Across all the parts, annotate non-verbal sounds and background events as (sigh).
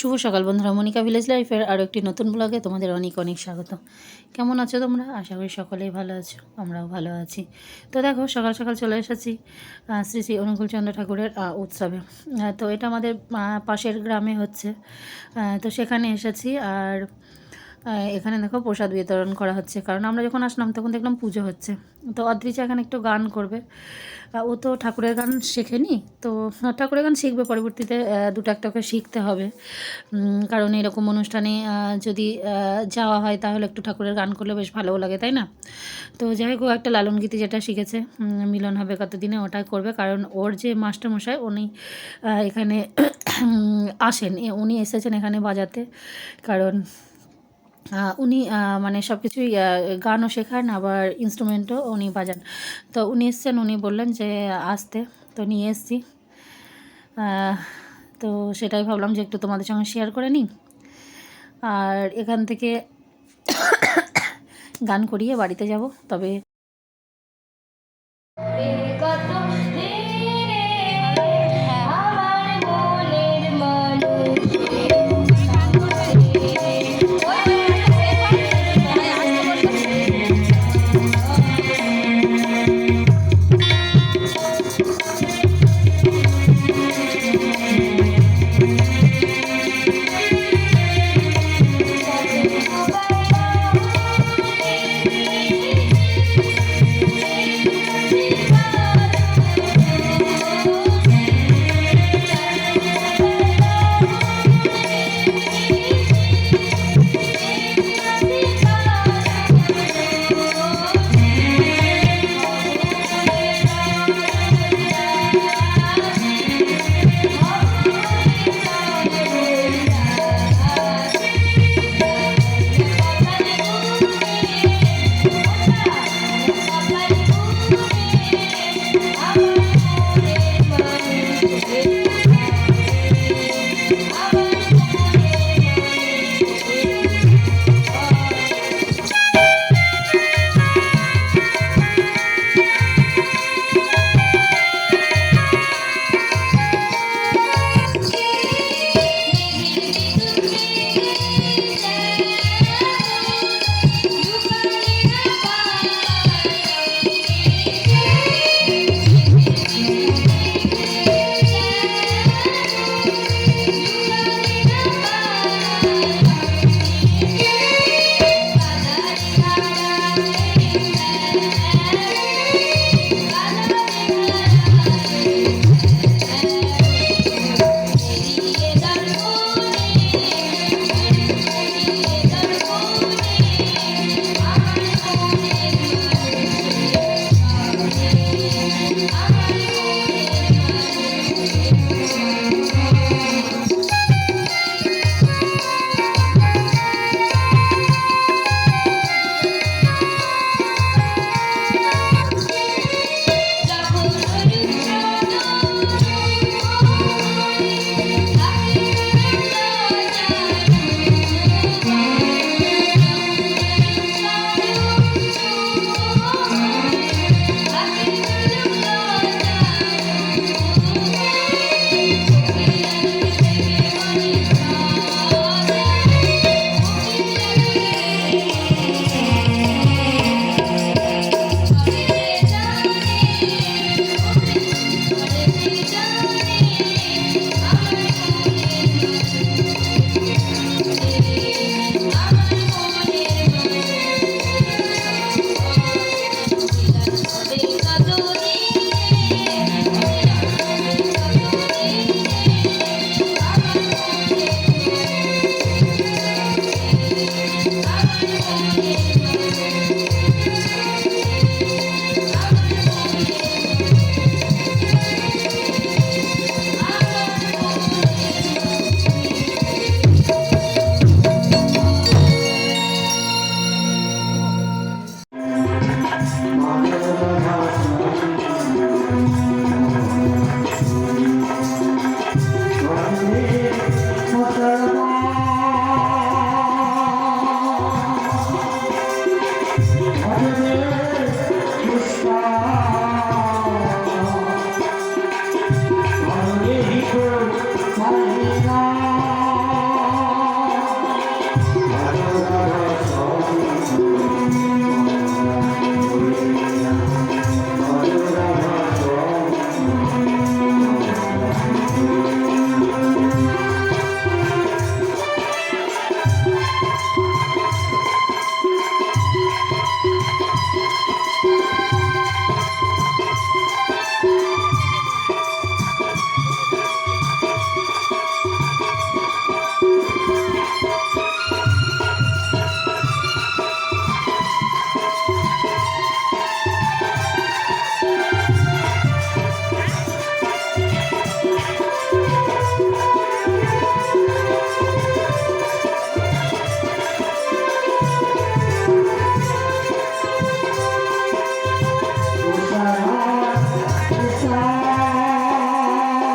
শুভ সকাল বন্ধুরা। মনিকা ভিলেজ লাইফের আরও একটি নতুন ব্লগে তোমাদের অনেক অনেক স্বাগত। কেমন আছো তোমরা? আশা করি সকলেই ভালো আছো, আমরাও ভালো আছি। তো দেখো, সকাল সকাল চলে এসেছি শ্রী শ্রী অনুকূলচন্দ্র ঠাকুরের উৎসবে। তো এটা আমাদের পাশের গ্রামে হচ্ছে। তো সেখানে এসেছি আর এখানে দেখো প্রসাদ বিতরণ করা হচ্ছে। কারণ আমরা যখন আসলাম, তখন দেখলাম পুজো হচ্ছে। তো অদ্রিজা এখানে একটু গান করবে। ও তো ঠাকুরের গান শেখেনি। তো ঠাকুরের গান শিখবে। পরবর্তীতে দুটো একটা করে শিখতে হবে। কারণ এরকম অনুষ্ঠানে যদি যাওয়া হয়, তাহলে একটু ঠাকুরের গান করলে বেশ ভালোও লাগে, তাই না? তো যাই হোক একটা লালন গীতি যেটা শিখেছে মিলন হবে কতদিনে ওটাই করবে। কারণ ওর যে মাস্টারমশাই, উনি এখানে (coughs) আসেন। উনি এসেছেন এখানে বাজাতে। কারণ উনি মানে সব কিছুই গানও শেখান, আবার ইনস্ট্রুমেন্টও উনি বাজান। তো উনি এসছেন, উনি বললেন যে আসতে। তো নিয়ে এসছি। তো সেটাই ভাবলাম যে একটু তোমাদের সঙ্গে শেয়ার করে নিই। আর এখান থেকে (coughs) গান করিয়ে বাড়িতে যাব, তবে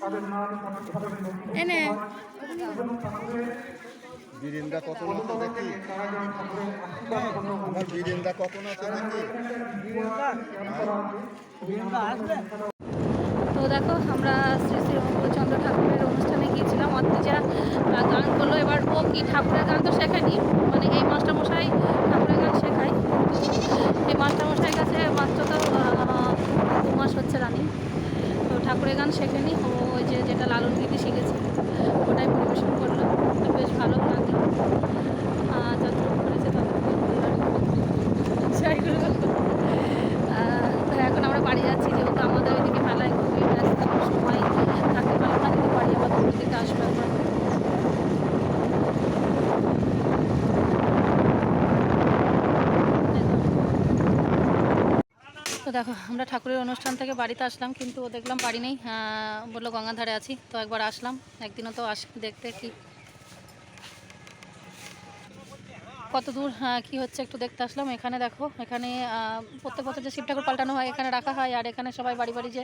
তাদের নাম বীরেন্দা দেখি? আমার বীরেন্দা দেখি? তো দেখো আমরা শ্রী শ্রী চন্দ্র ঠাকুরের অনুষ্ঠানে গিয়েছিলাম। আহ, গান করল। এবার ও কি ঠাকুরের গান তো শেখায়নি? মানে এই মাস্টারমশাই ঠাকুরের গান শেখায়। এই মাস্টারমশাইয়ের কাছে মাত্র তো দু মাস হচ্ছে রানি। ঠাকুরের গান শেখেনি। ও ওই যে যেটা লালন দিদি শিখেছে ওটাই পরিবেশন করল তো বেশ ভালো লাগে যতটুকু করেছে ততটুকু জয় গুরু আহ, তো এখন আমরা বাড়ি যাচ্ছি যেহেতু আমাদের ওইদিকে মেলায় খুবই ব্যস্ত সময় থাকতে পারলাম না কিন্তু বাড়ি আবার দুপুর দিকে আসব একবার তো দেখো আমরা ঠাকুরের অনুষ্ঠান থেকে বাড়িতে আসলাম কিন্তু ও দেখলাম বাড়ি নেই। বলল গঙ্গাধারে আছি। তো একবার আসলাম। একদিনও তো আস দেখতে কি কত দূর আহ, কি হচ্ছে একটু দেখতে আসলাম। এখানে দেখো এখানে প্রত্যেক বছর যে শিব ঠাকুর পাল্টানো হয় এখানে রাখা হয় আর এখানে সবাই বাড়ি বাড়ি যে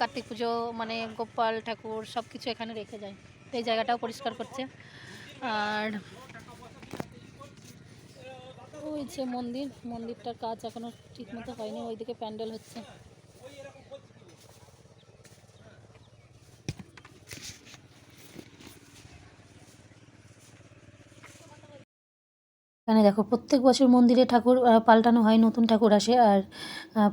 কার্তিক পুজো মানে গোপাল ঠাকুর সব কিছু এখানে রেখে যায়। এই জায়গাটাও পরিষ্কার করছে। আর ওই যে মন্দির। মন্দিরটার কাজ এখনও ঠিক মতো হয়নি, ওইদিকে প্যান্ডেল হচ্ছে। এখানে দেখো, প্রত্যেক বছর মন্দিরে ঠাকুর পাল্টানো হয়, নতুন ঠাকুর আসে, আর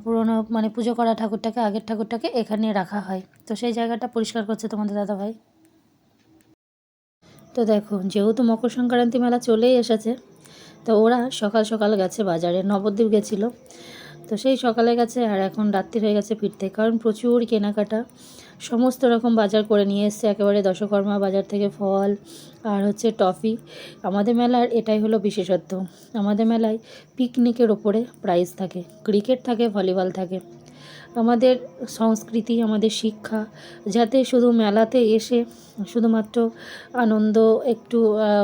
পুরনো মানে পুজো করা ঠাকুরটাকে, আগের ঠাকুরটাকে এখানে রাখা হয়। তো সেই জায়গাটা পরিষ্কার করছে তোমাদের দাদা ভাই তো দেখো, যেহেতু মকর সংক্রান্তি মেলা চলেই এসেছে তো ওরা সকাল সকাল গেছে বাজারে, নবদ্বীপ গেছিল। তো সেই সকালে গেছে আর এখন রাত্রি হয়ে গেছে ফিরতে। কারণ প্রচুর কেনাকাটা। সমস্ত রকম বাজার করে নিয়ে এসছে। একেবারে দশকর্মা বাজার থেকে ফল আর হচ্ছে টফি। আমাদের মেলার এটাই হলো বিশেষত্ব। আমাদের মেলায় পিকনিকের ওপরে প্রাইজ থাকে। ক্রিকেট থাকে ভলিবল থাকে। আমাদের সংস্কৃতি, আমাদের শিক্ষা, যাতে শুধু মেলাতে এসে শুধুমাত্র আনন্দ একটু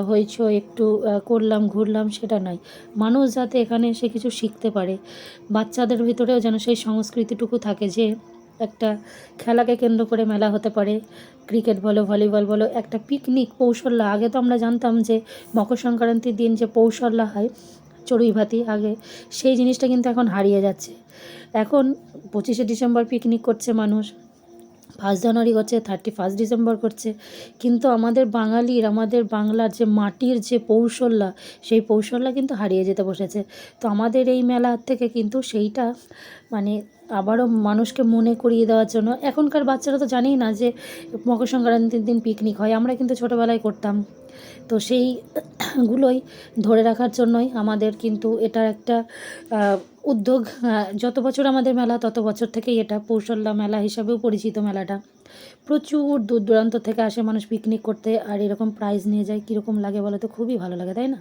হইচই একটু করলাম, ঘুরলাম সেটা নয় মানুষ যাতে এখানে এসে কিছু শিখতে পারে, বাচ্চাদের ভিতরেও যেন সেই সংস্কৃতিটুকু থাকে যে একটা খেলাকে কেন্দ্র করে মেলা হতে পারে, ক্রিকেট বলো, ভলিবল বলো, একটা পিকনিক পৌষল্লা আগে তো আমরা জানতাম যে মকর সংক্রান্তির দিন যে পৌষল্লা হয় চড়ুই ভাতি আগে, সেই জিনিসটা কিন্তু এখন হারিয়ে যাচ্ছে। এখন পঁচিশে ডিসেম্বর পিকনিক করছে মানুষ ফার্স্ট জানুয়ারি করছে থার্টি ফার্স্ট ডিসেম্বর করছে। কিন্তু আমাদের বাঙালির, আমাদের বাংলার যে মাটির যে পৌশল্যা সেই পৌশল্যা কিন্তু হারিয়ে যেতে বসেছে। তো আমাদের এই মেলা থেকে কিন্তু সেইটা মানে আবারও মানুষকে মনে করিয়ে দেওয়ার জন্য। এখনকার বাচ্চারা তো জানেই না যে মকর সংক্রান্তির দিন পিকনিক হয়। আমরা কিন্তু ছোটোবেলায় করতাম। তো সেইগুলোই ধরে রাখার জন্যই আমাদের কিন্তু এটা একটা উদ্যোগ যত বছর আমাদের মেলা, তত বছর থেকেই এটা পৌষল্যা মেলা হিসাবেও পরিচিত মেলাটা। প্রচুর দূর দূরান্ত থেকে আসে মানুষ পিকনিক করতে, আর এরকম প্রাইজ নিয়ে যায়, কীরকম লাগে বলো তো খুবই ভালো লাগে, তাই না?